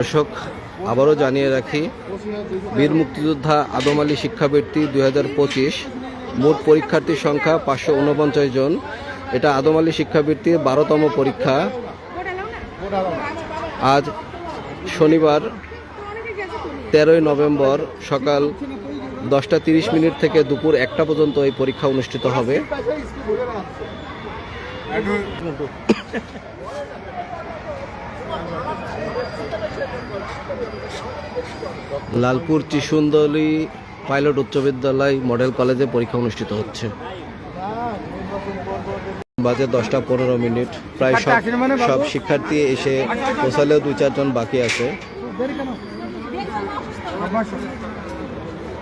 দর্শক, আবারও জানিয়ে রাখি, বীর মুক্তিযোদ্ধা আদম আলী শিক্ষাবৃত্তি পঁচিশ, মোট পরীক্ষার্থীর সংখ্যা পাঁচশো উনপঞ্চাশ জন। এটা আদম আলী শিক্ষাবৃত্তির বারোতম পরীক্ষা। আজ শনিবার, তেরোই নভেম্বর সকাল দশটা তিরিশ মিনিট থেকে দুপুর একটা পর্যন্ত এই পরীক্ষা অনুষ্ঠিত হবে। লালপুর ত্রিশুন্দলী পাইলট উচ্চ বিদ্যালয় মডেল কলেজে পরীক্ষা অনুষ্ঠিত হচ্ছে। বাজে দশটা পনেরো মিনিট। প্রায় সব সব শিক্ষার্থী এসে পৌঁছালেও দুই চারজন বাকি আছে।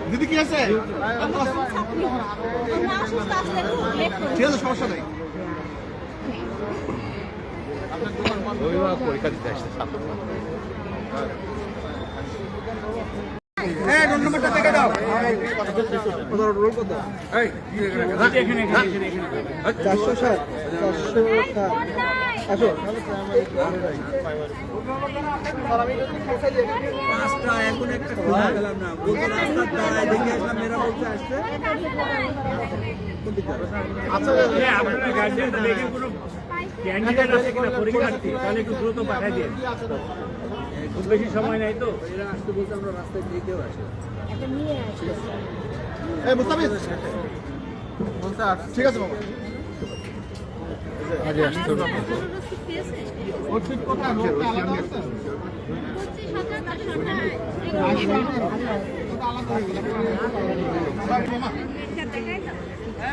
দিদি কি আছে? ঠিক আছে সমস্যা নেই। হ্যাঁ রোল নম্বরটা দেখে দাও চারশো সাত চারশো আসো পাঁচটা এখন একটা না বলতে মেয়েরা বলতে আসছে হ্যাঁ, আপনারা ক্যান্ডিডেট আছে কিনা পরীক্ষার্থী তাহলে একটু দ্রুত পাঠিয়ে দিন। খুব বেশি সময় নাই তো। এরা আসতে বলতে আমরা রাস্তায় আসি এই ঠিক আছে বাবা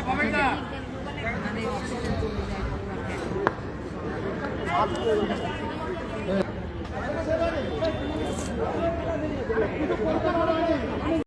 আলাদা Thank